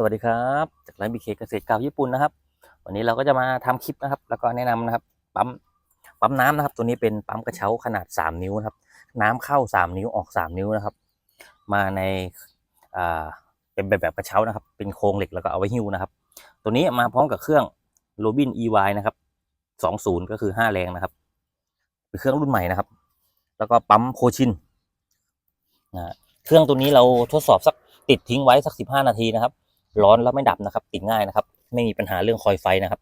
สวัสดีครับจากร้านบีเคเกษตรกาวญี่ปุ่นนะครับ วันนี้เราก็จะมาทำคลิปนะครับ แล้วก็แนะนำนะครับปั๊มปั๊มน้ำนะครับ ตัวนี้เป็นปั๊มกระเช้าขนาด 3 นิ้วนะครับ น้ำเข้า 3 นิ้วออก 3 นิ้วนะครับ มาในอ่าเป็นแบบแบบกระเช้านะครับ เป็นโครงเหล็กแล้วก็เอาไว้หิ้วนะครับ ตัวนี้มาพร้อมกับเครื่องโรบิน EY นะครับ20 ก็คือ 5 แรงนะครับ เป็นเครื่องรุ่นใหม่นะครับ แล้วก็ปั๊มโคชินนะเครื่องตัวนี้เราทดสอบสักติดทิ้งไว้สัก 15 นาทีนะครับ ร้อนแล้วไม่ดับนะครับ ติดง่ายนะครับ ไม่มีปัญหาเรื่องคอยไฟนะครับ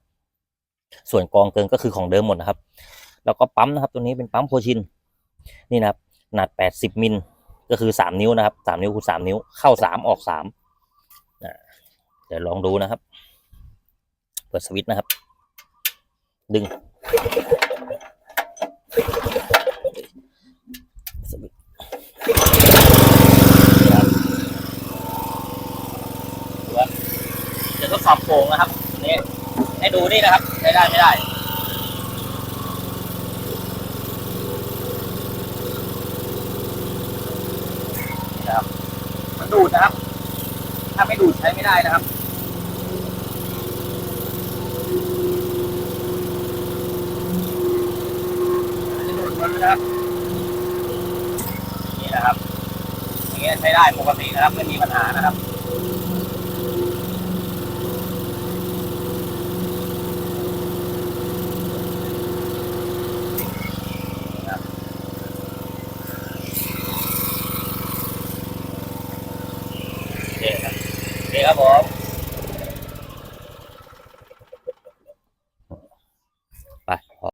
ส่วนกองเกินก็คือของเดิมหมดนะครับ แล้วก็ปั๊มนะครับ ตัวนี้เป็นปั๊มโพชินนี่นะครับขนาด80มิลก็คือ 3 นิ้วนะครับ 3 นิ้วคูณ3นิ้ว เข้า 3 ออก3นะเดี๋ยวลองดูนะครับ เปิดสวิตช์นะครับ ดึง สวิตช์ครับ จะทดสอบโป่งนะครับนี้ให้ดูนี่นะครับใช้ได้ไม่ได้นะครับมันดูดนะครับ ถ้าไม่ดูดใช้ไม่ได้นะครับนจะดูดมดเลยนะครับนี่นะครับอย่างเงี้ยใช้ได้ปกตินะครับไม่มีปัญหานะครับ โอเคครับโอเค ครับผม